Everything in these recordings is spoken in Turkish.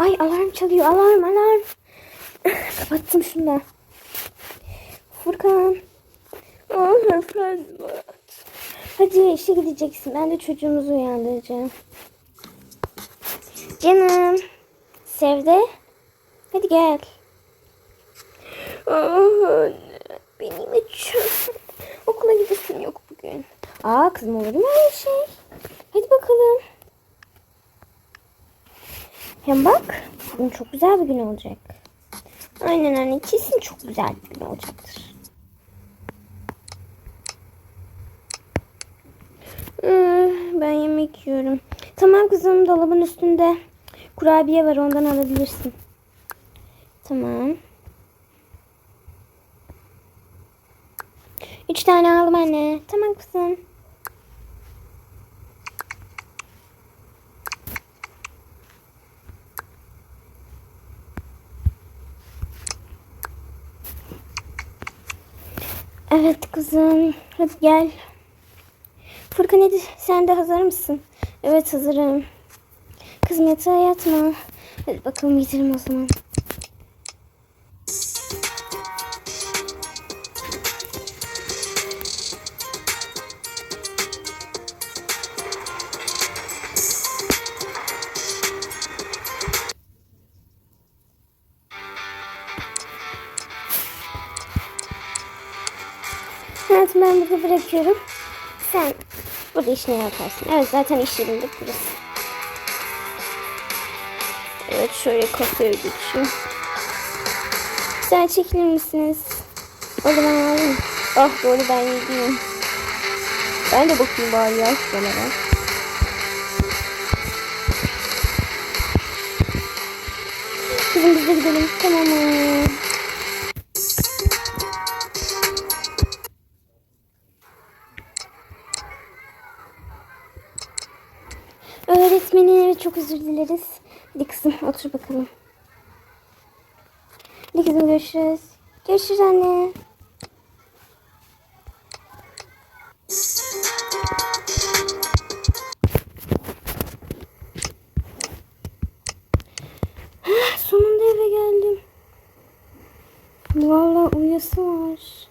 Ay alarm çalıyor. Alarm alarm. Kapattım şunu da. Furkan. Efendim. Hadi işe gideceksin. Ben de çocuğumuzu uyandıracağım. Canım. Sevde. Hadi gel. Anne. Benim için. Okula gidesim yok bugün. Aa kızım olur mu öyle şey? Hadi bakalım. Hem bak bugün çok güzel bir gün olacak. Aynen anne kesin çok güzel bir gün olacaktır. Hmm, Ben yemek yiyorum. Tamam kızım dolabın üstünde kurabiye var ondan alabilirsin. Tamam. Üç tane aldım anne. Tamam kızım. Evet kızım. Hadi gel. Furkan hadi sen de hazır mısın? Evet hazırım. Kızım yatağa yatma. Hadi bakalım gidelim o zaman. Hayatım ben burada bırakıyorum. Sen burada işine yaparsın. Evet zaten iş yerinde burası. Evet şöyle kafeye geçeyim. Sen çekilir misiniz? O zaman alayım. Ah doğru ben yediğim. Ben de bakayım bari ya şuralara. Kızım biz de gidelim. Tamam çok özür dileriz. Hadi otur bakalım. Hadi görüşürüz. Görüşürüz anne. Hah, Sonunda eve geldim. Vallahi uyusu var.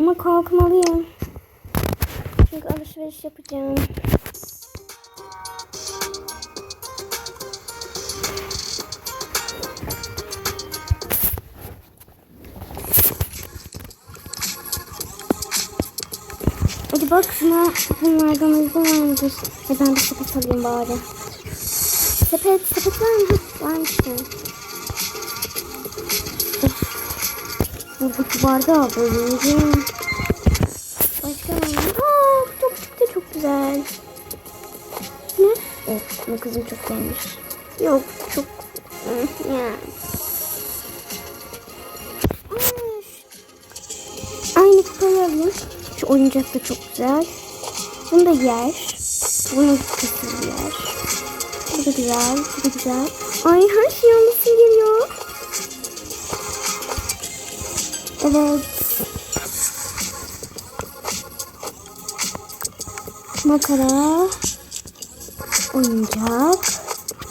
Ama kalkmalıyım. Çünkü alışveriş yapacağım. Hadi bak şuna bunlardan uygun var mıdır? Ya ben bir sepet alayım bari. Sepet, sepet var mı? Varmış ya. Buradaki bardağı bölüyorum. Başka ne var? Aa, bu topçuk da çok güzel. Ne? Evet, bu kızım çok beğenmiş. Yok, çok... Hı, Ya. Aa, şu- Aynı kupayı alayım. Oyuncak da çok güzel. Bunu da yer. Bunu kesin yer. Bu da güzel, bu da güzel. Ay her şey olması geliyor. Evet. Makara. Oyuncak.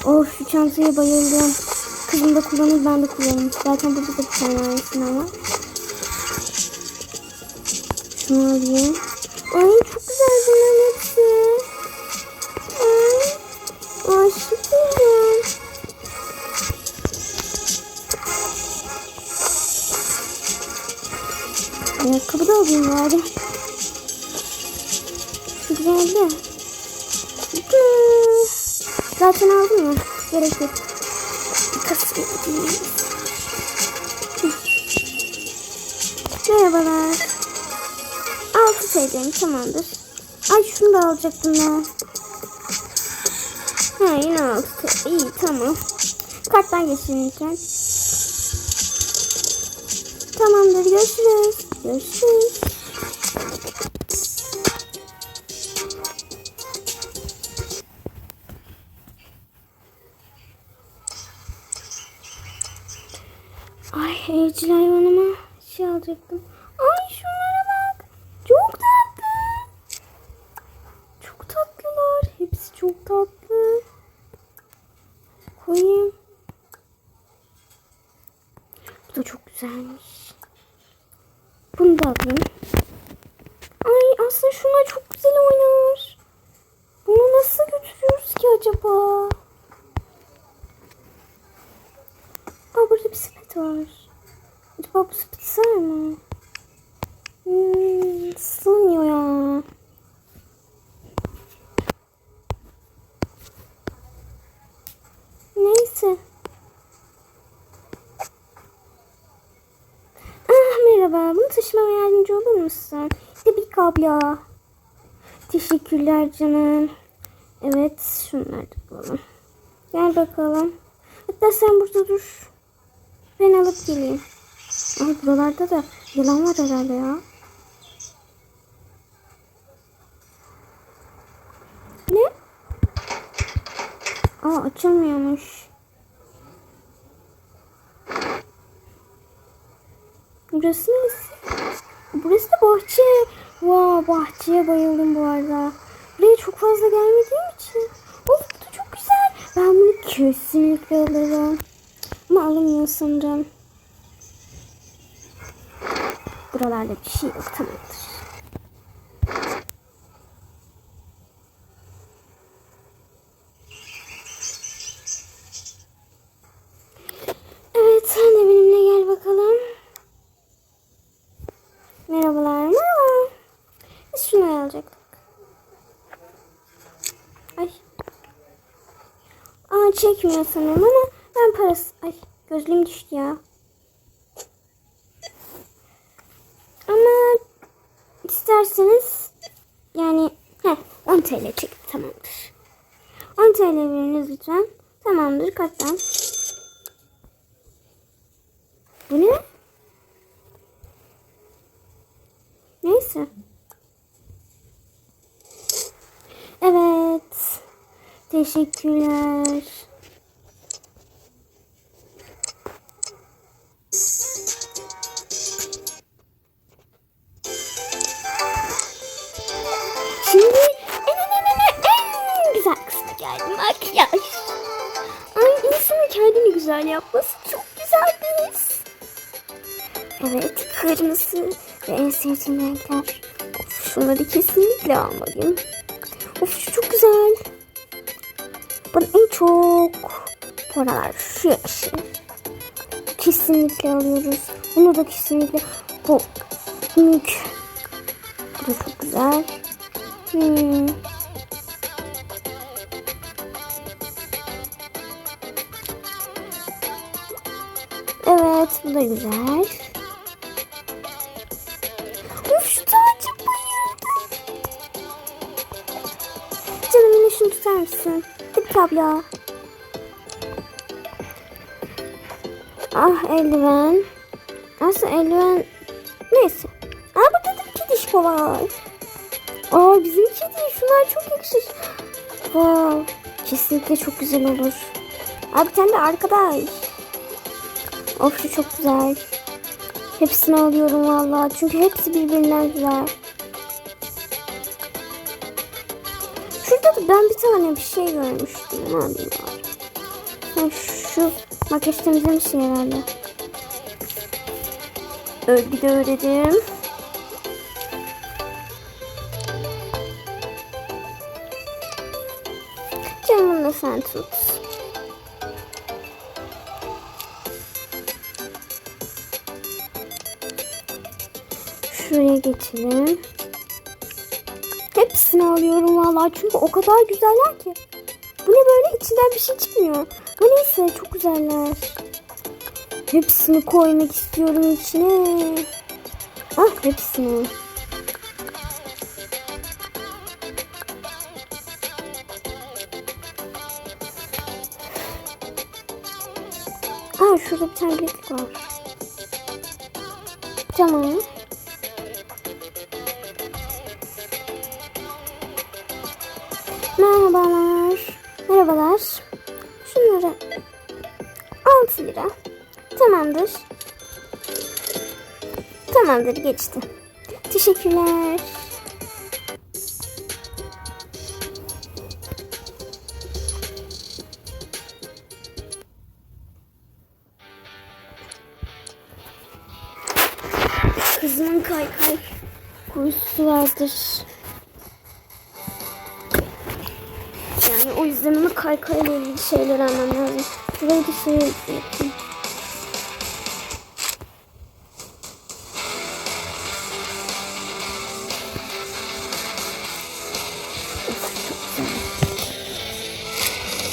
Of şu çantaya bayıldım. Kızım da kullanır ben de kullanırım. Zaten burada da bir tane var. Şunu alayım. Ay çok güzel bunların hepsi. Ay, aşık oldum. Ayakkabı da alayım bari. Şu güzeldi. Zaten aldım ya. Gerek yok. Kasım. Merhabalar. TL'm tamamdır. Ay şunu da alacaktım ben. Ha yine altı. İyi tamam. Karttan geçin lütfen. Tamamdır görüşürüz. Görüşürüz. Ay evcil hayvanıma şey alacaktım. Ay şunlara bak. Çok tatlı. Çok tatlı. koyayım. Bu da çok güzelmiş. Bunu da alayım. Ay aslında şuna çok güzel oynar. Bunu nasıl götürüyoruz ki acaba? Aa burada bir sepet var. Acaba bu sepet sığar mı? Hmm, ya. Neyse. Ah merhaba. Bunu taşımama yardımcı olur musun? Tabii ki abla. Teşekkürler canım. Evet şunları da bulalım. Gel bakalım. Hatta sen burada dur. Ben alıp geleyim. Ay buralarda da yılan var herhalde ya. Ne? Aa açılmıyormuş. Burası neresi? Burası da bahçe. Wow, bahçeye bayıldım bu arada. Buraya çok fazla gelmediğim için. Of da çok güzel. Ben bunu kesinlikle alırım. Ama alamıyor sanırım. Buralarda bir şey yok tamamdır. Evet sen de benimle gel bakalım. Merhabalar merhaba. Biz şunu alacaktık. Ay. Aa çekmiyor sanırım ama ben parası... Ay gözlüğüm düştü ya. Ama isterseniz yani heh, 10 TL çek tamamdır. 10 TL veriniz lütfen. Tamamdır karttan. Bu ne? Neyse. Evet. Teşekkürler. Şimdi en en en en en güzel kısmı geldi makyaj. Ay insanın kendini güzel yapması çok güzel bir. Evet kırmızı ve en sevdiğim renkler. Of şunları kesinlikle almalıyım. Of şu çok güzel. Çok bu aralar şu yeşil. Kesinlikle alıyoruz. Bunu da kesinlikle bu mük. Bu da çok güzel. Hmm. Evet bu da güzel. Tutar mısın? Tabii abla. Ah eldiven. Aslında eldiven neyse. Aa burada da bir kedişko var. Aa bizim kedi şunlar çok yakışır. Wow. Kesinlikle çok güzel olur. Abi sen de arkadaş. Of şu çok güzel. Hepsini alıyorum vallahi Çünkü hepsi birbirinden güzel. Ben bir tane bir şey görmüştüm. Ha, şu makyaj temizlemiş şey herhalde. Örgü de öğredim. Canım da sen tut. Şuraya geçelim. Hepsini alıyorum vallahi çünkü o kadar güzeller ki. Bu ne böyle içinden bir şey çıkmıyor. Bu neyse çok güzeller. Hepsini koymak istiyorum içine. Ah hepsini. Aa şurada bir tane bileklik var. Tamam. Merhabalar. Merhabalar. Şunları 6 lira. Tamamdır. Tamamdır geçti. Teşekkürler. Kızımın kaykay kuyusu vardır. Kaykayla ilgili şeyler almam lazım. Şurayı da şey yapayım.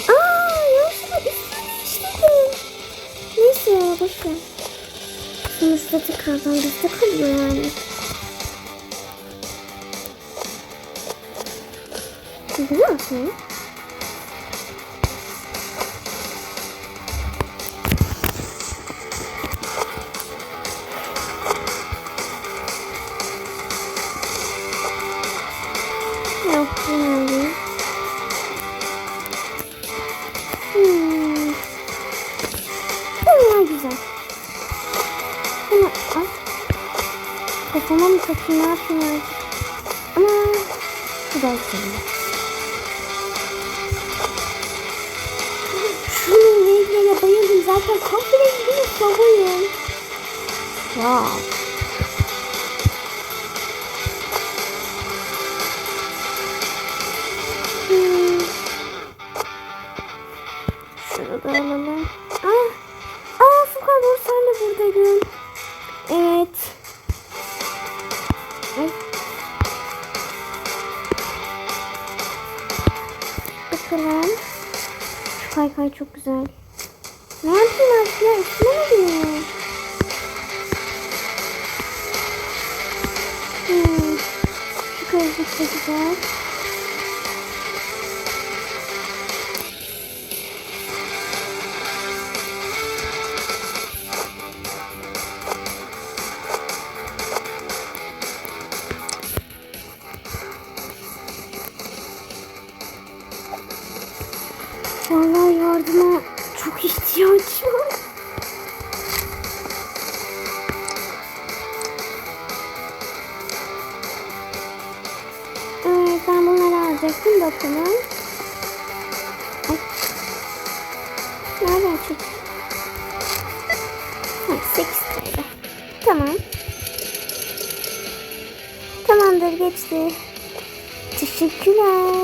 Aa, yanlışlıkla üstüne işledim. Neyse ya boş ver. Sonuçta tekrardan bizde kalıyor yani. Biliyor musun? Kafama mı takayım ne yapayım artık? Ama güzel seviyorum. Şunun renklerine bayıldım. Zaten komple rengini favorim. Wow. Hmm. Şunu da alalım. Aa, aa Furkan doğru sen de buradaydın. Evet. Kaykay çok güzel. Ne yapayım artık ya? Üstüne mi bineyim? Hmm. Şu kayıcık güzel. Alacaktım bakalım. Ay. Nereden çıktı? Ha, 8 TL. Tamam. Tamamdır geçti. Teşekkürler.